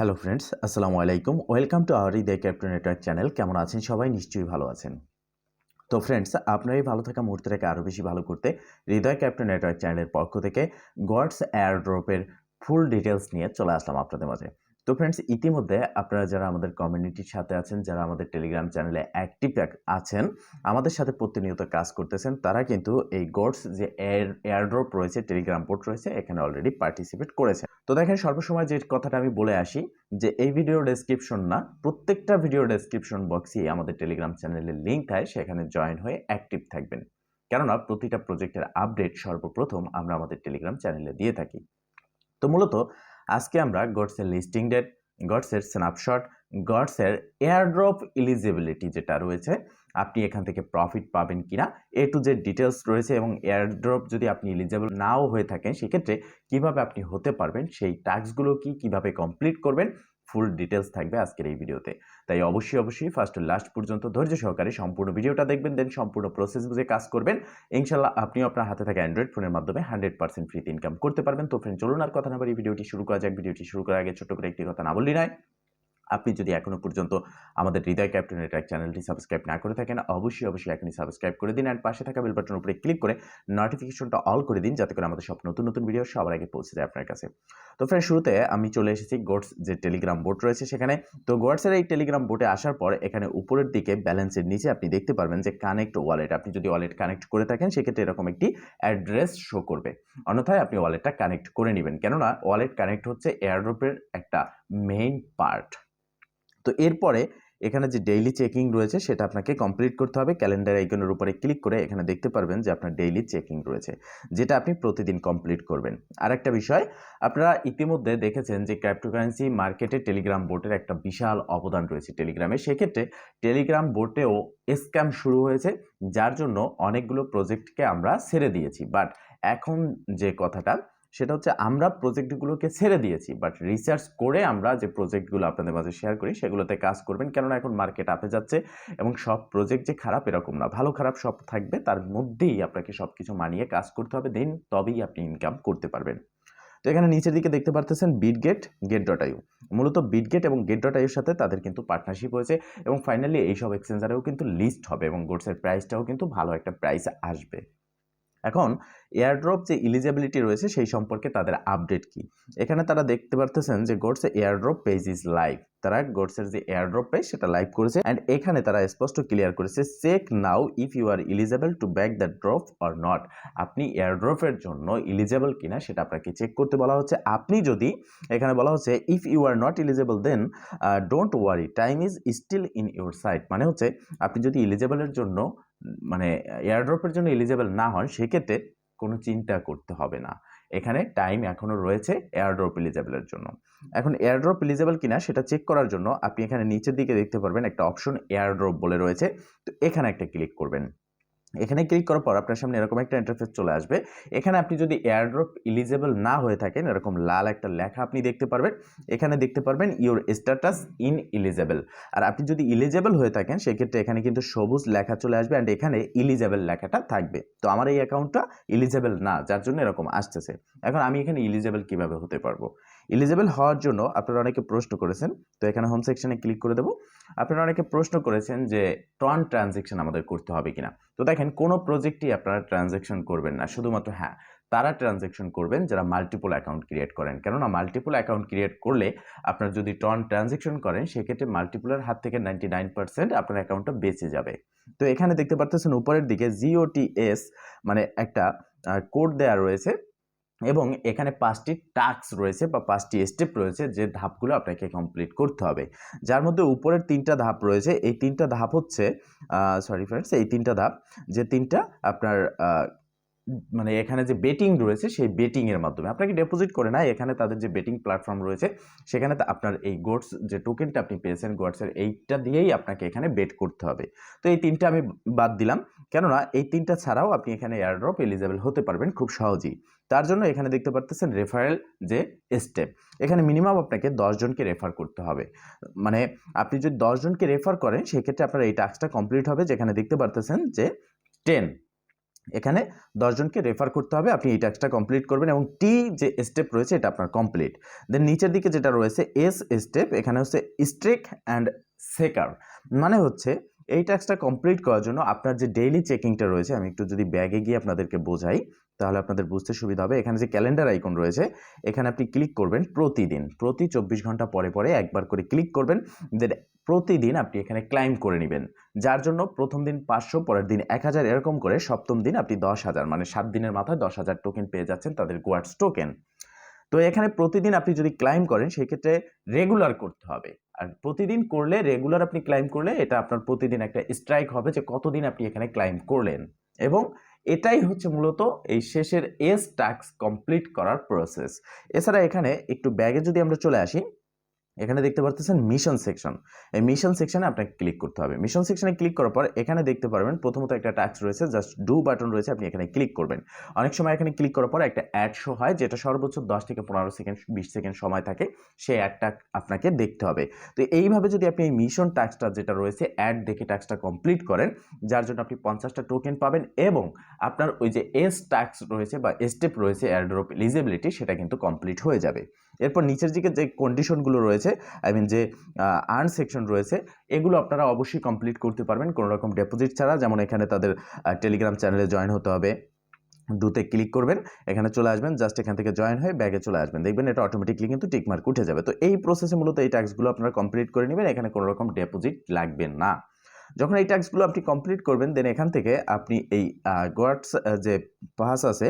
Hello friends আসসালামু আলাইকুম। Welcome to our ইদে ক্যাপ্টেন নেটওয়ার্ক চ্যানেল কেমন আছেন সবাই? নিশ্চয়ই ভালো আছেন। তো ফ্রেন্ডস আপনার এই ভালো থাকা মুহূর্তটাকে আরও বেশি ভালো করতে হৃদয় ক্যাপ্টেন নেটওয়ার্ক চ্যানেলের পক্ষ থেকে গডস এয়ার ড্রপের ফুল ডিটেলস নিয়ে চলে আসলাম আপনাদের মাঝে। তো ফ্রেন্ডস ইতিমধ্যে আপনারা যারা আমাদের কমিউনিটির সাথে আছেন, যারা আমাদের টেলিগ্রাম চ্যানেলে অ্যাক্টিভ আছেন, আমাদের সাথে প্রতিনিয়ত কাজ করতেছেন, তারা কিন্তু এই গডস যে এয়ার এয়ারড্রপ রয়েছে টেলিগ্রাম পোর্ট রয়েছে, এখানে অলরেডি পার্টিসিপেট করেছে তো দেখেন, সর্বসময় যে কথাটা আমি বলে আসি, যে এই ভিডিও ডেসক্রিপশন না, প্রত্যেকটা ভিডিও ডেসক্রিপশন বক্সে আমাদের টেলিগ্রাম চ্যানেলের লিঙ্ক থাকে, সেখানে জয়েন হয়ে অ্যাক্টিভ থাকবেন। কেননা, প্রতিটা প্রজেক্টের আপডেট সর্বপ্রথম আমরা আমাদের টেলিগ্রাম চ্যানেলে দিয়ে থাকি। তো মূলত আজকে আমরা গডসের লিস্টিং ডেট গডসের স্ন্যাপশট গডসের এয়ারড্রপ ইলিজিবিলিটি যেটা রয়েছে, আপনি এখান থেকে প্রফিট পাবেন কিনা এ টু জেড ডিটেলস রয়েছে এবং এয়ারড্রপ যদি আপনি এলিজেবল নাও হয়ে থাকেন, সেক্ষেত্রে কীভাবে আপনি হতে পারবেন, সেই টাস্কগুলো কি, কীভাবে কমপ্লিট করবেন ফুল ডিটেলস থাকবে আজকের এই ভিডিওতে। তাই অবশ্যই অবশ্যই ফার্স্ট লাস্ট পর্যন্ত ধৈর্য সহকারে সম্পূর্ণ ভিডিওটা দেখবেন দেন সম্পূর্ণ প্রসেস বুঝে কাজ করবেন। ইনশাল্লাহ আপনিও আপনার হাতে থাকা অ্যান্ড্রয়েড ফোনের মাধ্যমে হান্ড্রেড পার্সেন্ট ফ্রিতে ইনকাম করতে পারবেন। তো ফ্রেন্ড চলুন আর কথা না এই ভিডিওটি শুরু করা যাক। ভিডিওটি শুরু করার আগে ছোট করে একটি কথা না বললি নয় আপনি যদি এখনও পর্যন্ত আমাদের হৃদয় ক্যাপ্টেন ট্র্যাক চ্যানেলটি সাবস্ক্রাইব না করে থাকেন, অবশ্যই অবশ্যই এখনই সাবস্ক্রাইব করে দিন অ্যান্ড পাশে থাকা বেল বাটনের উপরে ক্লিক করে নোটিফিকেশনটা অল করে দিন যাতে করে আমাদের সব নতুন নতুন ভিডিও সবার আগে পৌঁছে যায় আপনার কাছে। তো ফ্রেন্ড শুরুতে আমি চলে এসেছি গোডস যে টেলিগ্রাম বোর্ড রয়েছে সেখানে। তো গোডসের এই টেলিগ্রাম বোর্ডে আসার পর এখানে উপরের দিকে ব্যালেন্সের নিচে আপনি দেখতে পারবেন যে কানেক্ট ওয়ালেট আপনি যদি ওয়ালেট কানেক্ট করে থাকেন সেক্ষেত্রে এরকম একটি অ্যাড্রেস শো করবে। অন্যথায় আপনি ওয়ালেটটা কানেক্ট করে নেবেন। কেননা ওয়ালেট কানেক্ট হচ্ছে এয়ারড্রপের একটা মেইন পার্ট তো এরপরে এখানে যে ডেইলি চেকিং রয়েছে সেটা আপনাকে কমপ্লিট করতে হবে। ক্যালেন্ডার আইকনের উপরে ক্লিক করে এখানে দেখতে পারবেন যে আপনার ডেইলি চেকিং রয়েছে, যেটা আপনি প্রতিদিন কমপ্লিট করবেন। আর একটা বিষয়, আপনারা ইতিমধ্যে দেখেছেন যে ক্রিপ্টোকারেন্সি মার্কেটে টেলিগ্রাম বোর্ডের একটা বিশাল অবদান রয়েছে টেলিগ্রামে সেক্ষেত্রে টেলিগ্রাম বোর্ডেও স্ক্যাম শুরু হয়েছে, যার জন্য অনেকগুলো প্রজেক্টকে আমরা ছেড়ে দিয়েছি। বাট এখন যে কথাটা সেটা হচ্ছে আমরা প্রজেক্টগুলোকে ছেড়ে দিয়েছি বাট রিসার্চ করে আমরা যে প্রজেক্টগুলো আপনাদের মাঝে শেয়ার করি, সেগুলোতে কাজ করবেন। কেননা এখন মার্কেট আপে যাচ্ছে এবং সব প্রজেক্ট যে খারাপ এরকম না, ভালো খারাপ সব থাকবে, তার মধ্যেই আপনাকে সব কিছু মানিয়ে কাজ করতে হবে দেন তবেই আপনি ইনকাম করতে পারবেন। তো এখানে নিচের দিকে দেখতে পারতেছেন বিটগেট গেট ডট আইউ মূলত বিটগেট এবং গেট ডট আইউর সাথে তাদের কিন্তু পার্টনারশিপ হয়েছে এবং ফাইনালি এইসব এক্সচেঞ্জারেও কিন্তু লিস্ট হবে এবং গোডসের প্রাইসটাও কিন্তু ভালো একটা প্রাইস আসবে। এখন এয়ারড্রপ যে ইলিজিবিলিটি রয়েছে সেই সম্পর্কে তাদের আপডেট কি? এখানে তারা দেখতে পারতেছেন যে Goats airdrop page is live তারা গোডসের যে এয়ারড্রপ পেজ সেটা লাইভ করেছে অ্যান্ড এখানে তারা স্পষ্ট ক্লিয়ার করেছে check now if you are eligible to back the drop or not আপনি এয়ারড্রপের জন্য ইলিজেবল কিনা সেটা আপনাকে চেক করতে বলা হচ্ছে। আপনি যদি এখানে বলা হচ্ছে if you are not eligible then don't worry time is still in your side মানে হচ্ছে, আপনি যদি ইলিজেবলের জন্য মানে এয়ারড্রপের জন্য এলিজেবল না হন, সেক্ষেত্রে কোনো চিন্তা করতে হবে না। এখানে টাইম এখনও রয়েছে এয়ারড্রপ এলিজেবলের জন্য। এখন এয়ারড্রপ এলিজেবল কিনা সেটা চেক করার জন্য আপনি এখানে নিচের দিকে দেখতে পারবেন একটা অপশন এয়ারড্রপ বলে রয়েছে। তো এখানে একটা ক্লিক করবেন। এখানে ক্লিক করার পর আপনার সামনে এরকম একটা ইন্টারফেস চলে আসবে। এখানে আপনি যদি এয়ারড্রপ ইলিজেবল না হয়ে থাকেন, এরকম লাল একটা লেখা আপনি দেখতে পারবেন। এখানে দেখতে পারবেন ইউর স্ট্যাটাস ইন ইলিজেবল আর আপনি যদি ইলিজেবল হয়ে থাকেন, সেক্ষেত্রে এখানে কিন্তু সবুজ লেখা চলে আসবে অ্যান্ড এখানে ইলিজেবল লেখাটা থাকবে। তো আমার এই অ্যাকাউন্টটা ইলিজেবল না, যার জন্য এরকম আসতেছে। এখন আমি এখানে ইলিজেবল কীভাবে হতে পারব? ইলিজেবল হওয়ার জন্য আপনারা অনেকে প্রশ্ন করেছেন, তো এখানে হোম সেকশনে ক্লিক করে দেবো। আপনারা অনেকে প্রশ্ন করেছেন যে টন ট্রানজেকশন আমাদের করতে হবে কিনা। তো দেখেন, কোনো প্রজেক্টই আপনারা ট্রানজেকশন করবেন না, শুধুমাত্র হ্যাঁ তারা ট্রানজেকশন করবেন যারা মাল্টিপল অ্যাকাউন্ট ক্রিয়েট করেন। কেননা মাল্টিপল অ্যাকাউন্ট ক্রিয়েট করলে আপনার যদি টন ট্রানজেকশন করেন, সেক্ষেত্রে মাল্টিপলের হাত থেকে নাইনটি নাইন পার্সেন্ট আপনার অ্যাকাউন্টটা বেঁচে যাবে। তো এখানে দেখতে পারতেছেন, উপরের দিকে জিওটিএস মানে একটা কোড দেওয়া রয়েছে। এবং এখানে পাঁচটি টাস্ক রয়েছে বা পাঁচটি স্টেপ রয়েছে যে ধাপগুলো আপনাকে কমপ্লিট করতে হবে। যার মধ্যে উপরের তিনটা ধাপ রয়েছে। এই তিনটা ধাপ হচ্ছে সরি ফ্রেন্ডস এই তিনটা ধাপ যে তিনটা আপনার মানে এখানে যে বেটিং রয়েছে সেই বেটিংয়ের মাধ্যমে। আপনাকে ডিপোজিট করে না, এখানে তাদের যে বেটিং প্ল্যাটফর্ম রয়েছে, সেখানে আপনার এই গোডস যে টোকেনটা আপনি পেয়েছেন গোডসের এইটা দিয়েই আপনাকে এখানে বেট করতে হবে। তো এই তিনটা আমি বাদ দিলাম। কেননা এই তিনটা ছাড়াও আপনি এখানে এয়ারড্রপ এলিজেবল হতে পারবেন খুব সহজেই। তার জন্য এখানে দেখতে পারতেছেন রেফারেল যে স্টেপ এখানে মিনিমাম আপনাকে দশজনকে রেফার করতে হবে। মানে আপনি যদি দশজনকে রেফার করেন, সেক্ষেত্রে আপনার এই টাস্কটা কমপ্লিট হবে, যেখানে দেখতে পারতেছেন যে টেন এখানে দশজনকে রেফার করতে হবে, আপনি এই টাস্কটা কমপ্লিট করবেন এবং টি যে স্টেপ রয়েছে, এটা আপনার কমপ্লিট দেন নিচের দিকে যেটা রয়েছে এস স্টেপ এখানে হচ্ছে স্ট্রেক অ্যান্ড সেকার মানে হচ্ছে এই টাস্কটা কমপ্লিট করার জন্য আপনার যে ডেইলি চেকিংটা রয়েছে, আমি একটু যদি ব্যাগে গিয়ে আপনাদেরকে বোঝাই তাহলে আপনাদের বুঝতে সুবিধা হবে। এখানে যে ক্যালেন্ডার আইকন রয়েছে, এখানে আপনি ক্লিক করবেন প্রতিদিন। প্রতি চব্বিশ ঘণ্টা পরে পরে একবার করে ক্লিক করবেন দেন প্রতিদিন আপনি এখানে ক্লাইম করে নেবেন। যার জন্য প্রথম দিন পাঁচশো, পরের দিন এক হাজার এরকম করে সপ্তম দিন আপনি দশ হাজার মানে সাত দিনের মাথায় দশ হাজার টোকেন পেয়ে যাচ্ছেন তাদের গোয়ার্ডস টোকেন তো এখানে প্রতিদিন আপনি যদি ক্লাইম করেন, সেক্ষেত্রে রেগুলার করতে হবে। আর প্রতিদিন করলে রেগুলার আপনি ক্লাইম করলে এটা আপনার প্রতিদিন একটা স্ট্রাইক হবে যে কতদিন আপনি এখানে ক্লাইম করলেন। এবং এটাই হচ্ছে মূলত এই শেষের এস টাস্ক কমপ্লিট করার প্রসেস এছাড়া এখানে একটু ব্যাগে যদি আমরা চলে আসি এখানে দেখতে পারতেছেন মিশন সেকশন এই মিশন সেকশনে আপনাকে ক্লিক করতে হবে। মিশন সেকশনে ক্লিক করার পর এখানে দেখতে পারবেন প্রথমত একটা টাস্ক রয়েছে জাস্ট ডু বাটন রয়েছে, আপনি এখানে ক্লিক করবেন। অনেক সময় এখানে ক্লিক করার পর একটা অ্যাড শো হয়, যেটা সর্বোচ্চ দশ থেকে পনেরো সেকেন্ড বিশ সেকেন্ড সময় থাকে, সেই অ্যাডটা আপনাকে দেখতে হবে। তো এইভাবে যদি আপনি এই মিশন টাস্কটা যেটা রয়েছে অ্যাড দেখে টাস্কটা কমপ্লিট করেন, যার জন্য আপনি পঞ্চাশটা টোকেন পাবেন এবং আপনার ওই যে এস টাস্ক রয়েছে বা স্টেপ রয়েছে এয়ারড্রপ এলিজিবিলিটি সেটা কিন্তু কমপ্লিট হয়ে যাবে। এরপর নিচের দিকে যে কন্ডিশনগুলো রয়েছে আই মিন যে আর্ন সেকশন রয়েছে, এগুলো আপনারা অবশ্যই কমপ্লিট করতে পারবেন। কোনো রকম ডেপোজিট ছাড়া, যেমন এখানে তাদের টেলিগ্রাম চ্যানেলে জয়েন হতে হবে। দুতে ক্লিক করবেন, এখানে চলে আসবেন জাস্ট এখান থেকে জয়েন হয়ে ব্যাগে চলে আসবেন। দেখবেন এটা অটোমেটিকলি কিন্তু টিকমার্ক উঠে যাবে। তো এই প্রসেসে মূলত এই ট্যাক্সগুলো আপনারা কমপ্লিট করে নেবেন, এখানে কোনো রকম ডেপোজিট লাগবে না। যখন এই ট্যাক্সগুলো আপনি কমপ্লিট করবেন দেন এখান থেকে আপনি এই গোয়ার্ডস যে পাস আছে,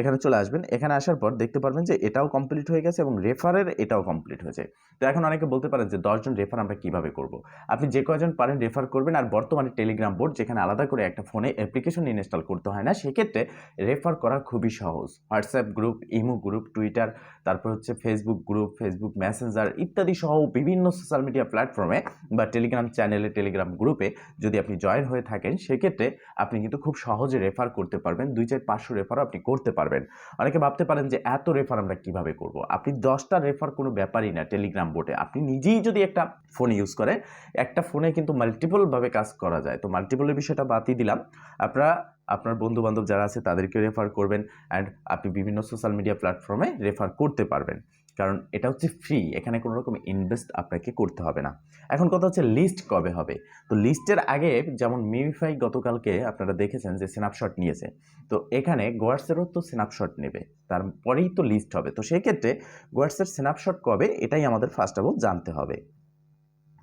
এখানে চলে আসবেন। এখানে আসার পর দেখতে পারবেন যে এটাও কমপ্লিট হয়ে গেছে এবং রেফারের এটাও কমপ্লিট হয়েছে। তো এখন অনেকে বলতে পারেন যে দশজন রেফার আমরা কীভাবে করব? আপনি যে কয়জন পারেন রেফার করবেন আর বর্তমানে টেলিগ্রাম বোর্ড যেখানে আলাদা করে একটা ফোনে অ্যাপ্লিকেশন ইনস্টল করতে হয় না, সেক্ষেত্রে রেফার করা খুবই সহজ। WhatsApp group imo group Twitter তারপর হচ্ছে ফেসবুক গ্রুপ ফেসবুক মেসেঞ্জার ইত্যাদি সহ বিভিন্ন সোশ্যাল মিডিয়া প্ল্যাটফর্মে বা টেলিগ্রাম চ্যানেলে টেলিগ্রাম গ্রুপে যদি আপনি জয়েন হয়ে থাকেন, সেক্ষেত্রে আপনি কিন্তু খুব সহজে রেফার করতে পারবেন। দুই চার পাঁচশো রেফারও আপনি করতে পারবেন। অনেকে ভাবতে পারেন যে, এত রেফার আমরা কীভাবে করব? আপনি দশটা রেফার কোনো ব্যাপারই না টেলিগ্রাম বোর্ডে আপনি নিজেই যদি একটা ফোন ইউজ করেন, একটা ফোনে কিন্তু মাল্টিপলভাবে কাজ করা যায়। তো মাল্টিপলের বিষয়টা বাদই দিলাম। আপনারা, আপনার বন্ধু বান্ধব যারা আছে তাদেরকে রেফার করবেন। অ্যান্ড আপনি বিভিন্ন সোশ্যাল মিডিয়া প্ল্যাটফর্মে রেফার করতে পারবেন। কারণ এটা হচ্ছে ফ্রি এখানে কোনো রকম ইনভেস্ট আপনাকে করতে হবে না। এখন কথা হচ্ছে লিস্ট কবে হবে? তো লিস্টের আগে যেমন মিমিফাই গতকালকে আপনারা দেখেছেন যে স্ন্যাপশট নিয়েছে। তো এখানে গোয়ার্সেরও তো স্ন্যাপশট নেবে, তারপরেই তো লিস্ট হবে। তো সেই ক্ষেত্রে গোয়ার্সের স্ন্যাপশট কবে? এটাই আমাদের ফার্স্ট অফ অল জানতে হবে।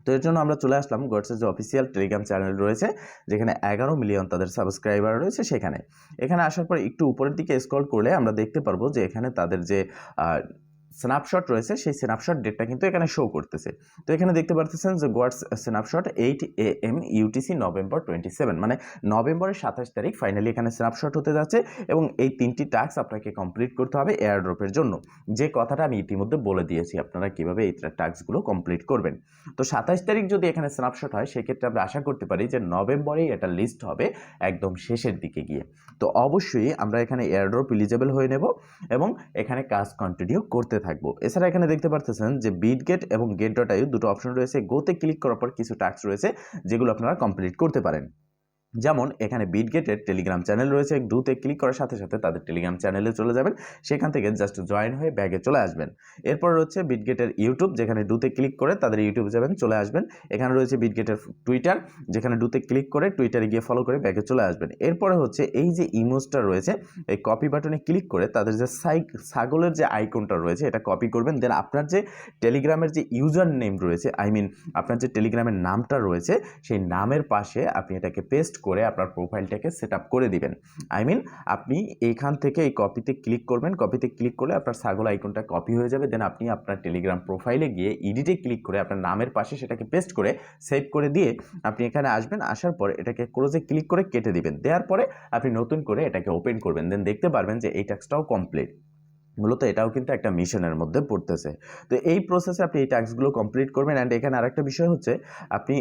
তো এর জন্য আমরা চলে আসলাম গোয়ার্সের যে অফিসিয়াল টেলিগ্রাম চ্যানেল রয়েছে, যেখানে এগারো মিলিয়ন তাদের সাবস্ক্রাইবার রয়েছে সেখানে। এখানে আসার পর একটু উপরের দিকে স্ক্রল করলে আমরা দেখতে পারব যে এখানে তাদের যে স্ন্যাপশট রয়েছে, সেই স্ন্যাপশট ডেটটা কিন্তু এখানে শো করতেছে। তো এখানে দেখতে পারতেছেন যে Goats snapshot eight A M UTC November twenty seven মানে নভেম্বরের সাতাশ তারিখ ফাইনালি এখানে স্ন্যাপশট হতে যাচ্ছে এবং এই তিনটি টাস্ক আপনাকে কমপ্লিট করতে হবে এয়ারড্রপের জন্য। যে কথাটা আমি ইতিমধ্যে বলে দিয়েছি, আপনারা কীভাবে এই টাস্কগুলো কমপ্লিট করবেন। তো সাতাশ তারিখ যদি এখানে স্ন্যাপশট হয়, সেক্ষেত্রে আমরা আশা করতে পারি যে নভেম্বরেই এটা লিস্ট হবে একদম শেষের দিকে গিয়ে। তো অবশ্যই আমরা এখানে এয়ারড্রপ ইলিজেবল হয়ে নেব এবং এখানে কাজ কন্টিনিউ করতে থাকব। এছাড়া এখানে দেখতে পারতেছেন যে বিট গেট এবং গেট ডট আইউ দুটো অপশন রয়েছে। গোতে ক্লিক করার পর কিছু টাস্ক রয়েছে যেগুলো আপনারা কমপ্লিট করতে পারেন। যেমন এখানে বিটগেটের টেলিগ্রাম চ্যানেল রয়েছে ডুতে ক্লিক করার সাথে সাথে তাদের টেলিগ্রাম চ্যানেলে চলে যাবেন, সেখান থেকে জাস্ট জয়েন হয়ে ব্যাগে চলে আসবেন। এরপর রয়েছে বিটগেটের ইউটিউব যেখানে ডুতে ক্লিক করে তাদের ইউটিউবে যাবেন, চলে আসবেন। এখানে রয়েছে বিটগেটের টুইটার যেখানে ডুতে ক্লিক করে টুইটারে গিয়ে ফলো করে ব্যাগে চলে আসবেন। এরপরে হচ্ছে এই যে ইমোজটা রয়েছে, এই কপি বাটনে ক্লিক করে তাদের যে সাইক ছাগলের যে আইকনটা রয়েছে, এটা কপি করবেন। দেন আপনার যে টেলিগ্রামের যে ইউজার নেম রয়েছে আই মিন আপনার যে টেলিগ্রামের নামটা রয়েছে, সেই নামের পাশে আপনি এটাকে পেস্ট করে আপনার প্রোফাইলটাকে সেট আপ করে দিবেন। আই মিন আপনি এইখান থেকে এই কপিতে ক্লিক করবেন। কপিতে ক্লিক করলে আপনার ছাগল আইকনটা কপি হয়ে যাবে। দেন আপনি আপনার টেলিগ্রাম প্রোফাইলে গিয়ে ইডিটে ক্লিক করে আপনার নামের পাশে সেটাকে পেস্ট করে সেভ করে দিয়ে আপনি এখানে আসবেন। আসার পর এটাকে ক্লোজে ক্লিক করে কেটে দিবেন। দেওয়ার পরে আপনি নতুন করে এটাকে ওপেন করবেন। দেন দেখতে পারবেন যে এই টাস্কটাও কমপ্লিট মূলত এটাও কিন্তু একটা মিশনের মধ্যে পড়তেছে। তো এই প্রসেসে আপনি এই টাস্কগুলো কমপ্লিট করবেন অ্যান্ড এখানে আরেকটা বিষয় হচ্ছে, আপনি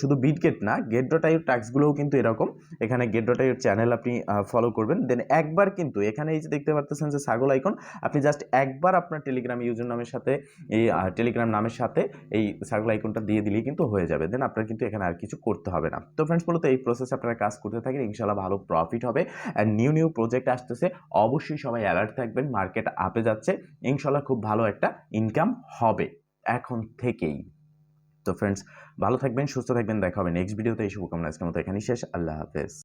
শুধু বিট গেট না গেট ডট আইউর টাস্কগুলোও কিন্তু এরকম। এখানে গেট ডট আইউর চ্যানেল আপনি ফলো করবেন। দেন একবার কিন্তু, এখানে এই যে দেখতে পারতেছেন যে ছাগল আইকন আপনি জাস্ট একবার আপনার টেলিগ্রাম ইউজার নামের সাথে, এই টেলিগ্রাম নামের সাথে এই ছাগল আইকনটা দিয়ে দিলেই কিন্তু হয়ে যাবে। দেন আপনার কিন্তু এখানে আর কিছু করতে হবে না। তো ফ্রেন্ডস মূলত এই প্রসেসে আপনারা কাজ করতে থাকেন ইনশাল্লাহ ভালো প্রফিট হবে। অ্যান্ড নিউ নিউ প্রজেক্ট আসতেছে, অবশ্যই সবাই অ্যালার্ট থাকবেন। মার্কেট আপে যাচ্ছে ইনশাল্লাহ খুব ভালো একটা ইনকাম হবে এখন থেকেই। তো ফ্রেন্ডস ভালো থাকবেন, সুস্থ থাকবেন, দেখা হবে নেক্সট ভিডিওতে এই শুভকামনা, আজকের মতো এখানেই শেষ। আল্লাহ হাফেজ।